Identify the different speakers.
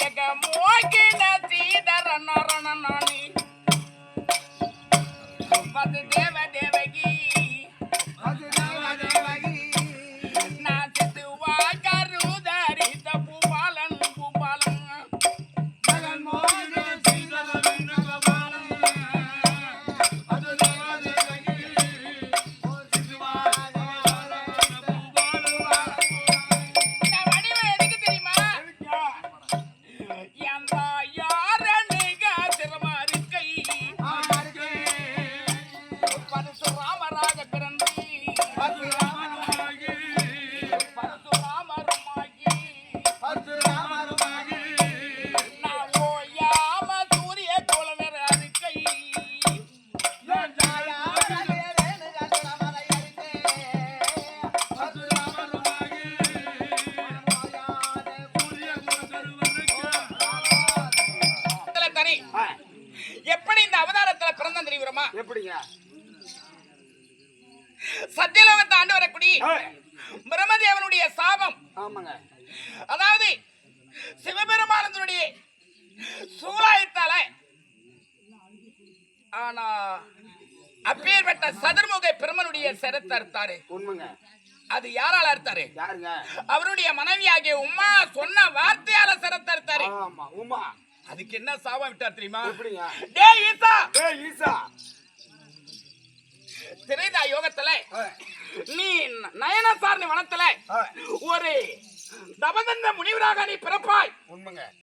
Speaker 1: ಜಗಮೋಗಿನ
Speaker 2: ಸೀದರ ನರಣ ನಾನಿ ಪತಿ ದೇವ
Speaker 1: எப்படி இந்த அவதாரத்துல பிறந்த தெரியுமா
Speaker 2: எப்படிங்க?
Speaker 1: சத்தியலோகத்தை ஆண்டு வரக்கூடிய பிரம்மதேவனுடைய சாபம்.
Speaker 2: ஆமாங்க.
Speaker 1: அதாவது சிவபெருமானந்தனுடைய சூலாயத்தால ஆனா அப்பேற்பட்ட சதுர்முக பெருமனுடைய சிரத்தை அறுத்தாரு.
Speaker 2: உண்மைங்க.
Speaker 1: அது யாரால அறுத்தாரு?
Speaker 2: யாருங்க?
Speaker 1: அவருடைய மனைவியாகிய உமா சொன்ன வார்த்தையால சிரத்தை அறுத்தாரு.
Speaker 2: ஆமா உமா.
Speaker 1: அதுக்கு என்ன சாபம் விட்டார் தெரியுமா? டேய் ஈசா!
Speaker 2: ஏய் ஈசா!
Speaker 1: திரைதா யோகத்துல நீ நயனசாரணி வனத்துல
Speaker 2: ஆ,
Speaker 1: ஒரு தபதந்த முனிவராக நீ பிறப்பாய்.
Speaker 2: உண்மைங்க.